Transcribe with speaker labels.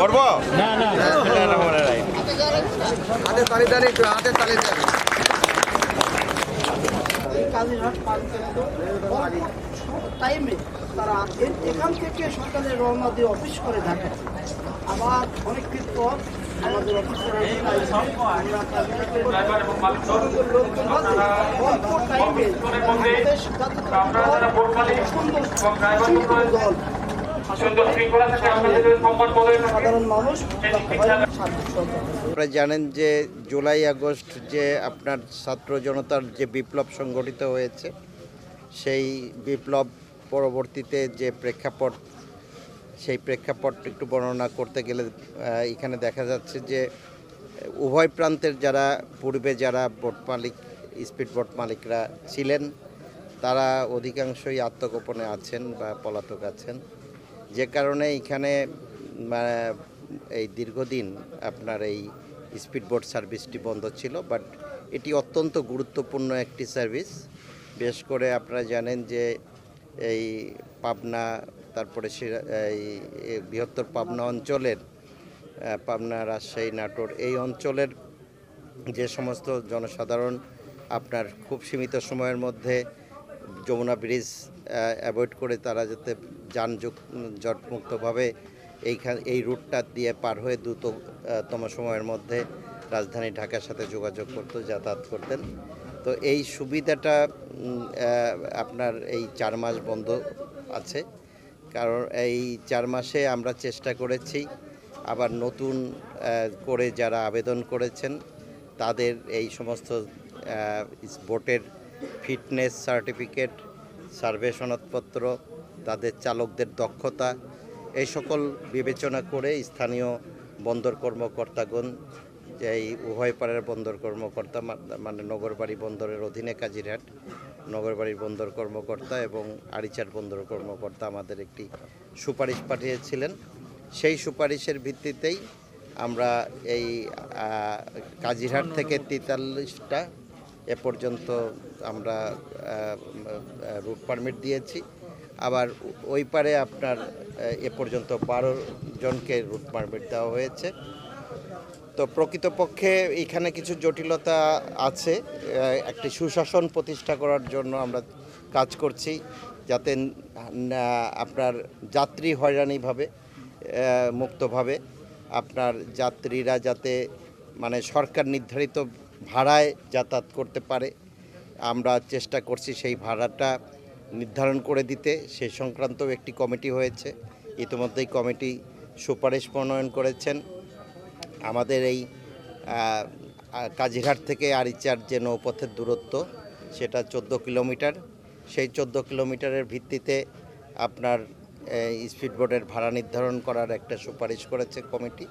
Speaker 1: করব?
Speaker 2: না না
Speaker 3: হাতে তালি দেন হাতে তালি দেন।
Speaker 4: টাইমে তারা এখান থেকে সকালে রওনা দিয়ে অফিস করে থাকে। আবার অনেকক্ষণ পর আমাদের অল্প টাইমে
Speaker 5: আপনারা জানেন যে জুলাই আগস্ট যে আপনার ছাত্র জনতার যে বিপ্লব সংগঠিত হয়েছে, সেই বিপ্লব পরবর্তীতে যে প্রেক্ষাপট, সেই প্রেক্ষাপট একটু বর্ণনা করতে গেলে এখানে দেখা যাচ্ছে যে উভয় প্রান্তের যারা পূর্বে যারা বোট মালিক, স্পিড বোট মালিকরা ছিলেন, তারা অধিকাংশই আত্মগোপনে আছেন বা পলাতক আছেন। যে কারণে এখানে মানে, এই দীর্ঘদিন আপনার এই স্পিড বোট সার্ভিসটি বন্ধ ছিল বাট এটি অত্যন্ত গুরুত্বপূর্ণ একটি সার্ভিস। বেশ করে আপনারা জানেন যে এই পাবনা তারপরে এই বৃহত্তর পাবনা অঞ্চলের পাবনা রাজশাহী নাটোর এই অঞ্চলের যে সমস্ত জনসাধারণ আপনার খুব সীমিত সময়ের মধ্যে যমুনা ব্রিজ অ্যাভয়েড করে তারা যাতে যান জটমুক্তভাবে এইখান, এই রুটটা দিয়ে পার হয়ে দ্রুততম সময়ের মধ্যে রাজধানী ঢাকার সাথে যোগাযোগ করতে, যাতায়াত করতেন। তো এই সুবিধাটা আপনার এই চার মাস বন্ধ আছে। কারণ এই চার মাসে আমরা চেষ্টা করেছি আবার নতুন করে যারা আবেদন করেছেন, তাদের এই সমস্ত বোটের ফিটনেস সার্টিফিকেট, সার্ভে সনদপত্র, তাদের চালকদের দক্ষতা, এই সকল বিবেচনা করে স্থানীয় বন্দর কর্মকর্তাগণ যে এই উভয় পাড়ের বন্দর কর্মকর্তা মানে নগরবাড়ি বন্দরের অধীনে কাজিরহাট নগরবাড়ির বন্দর কর্মকর্তা এবং আরিচার বন্দর কর্মকর্তা আমাদের একটি সুপারিশ পাঠিয়েছিলেন। সেই সুপারিশের ভিত্তিতেই আমরা এই কাজিরহাট থেকে তেতাল্লিশটা এ পর্যন্ত আমরা রুট পারমিট দিয়েছি। আবার ওই পারে আপনার এ পর্যন্ত বারো জনকে রুট পারমিট দেওয়া হয়েছে। তো প্রকৃতপক্ষে এখানে কিছু জটিলতা আছে একটি সুশাসন প্রতিষ্ঠা করার জন্য আমরা কাজ করছি, যাতে আপনার যাত্রী হয়রানিভাবে মুক্তভাবে আপনার যাত্রীরা যাতে মানে সরকার নির্ধারিত ভাড়ায় যাতায়াত করতে পারে। আমরা চেষ্টা করছি সেই ভাড়াটা নির্ধারণ করে দিতে। সে সংক্রান্ত একটি কমিটি হয়েছে। ইতিমধ্যেই কমিটি সুপারিশ প্রণয়ন করেছেন। আমাদের এই আহ, থেকে আরিচার যে নৌপথের দূরত্ব সেটা চোদ্দ কিলোমিটার। সেই চোদ্দ কিলোমিটারের ভিত্তিতে আপনার স্পিডবোটের ভাড়া নির্ধারণ করার একটা সুপারিশ করেছে কমিটি।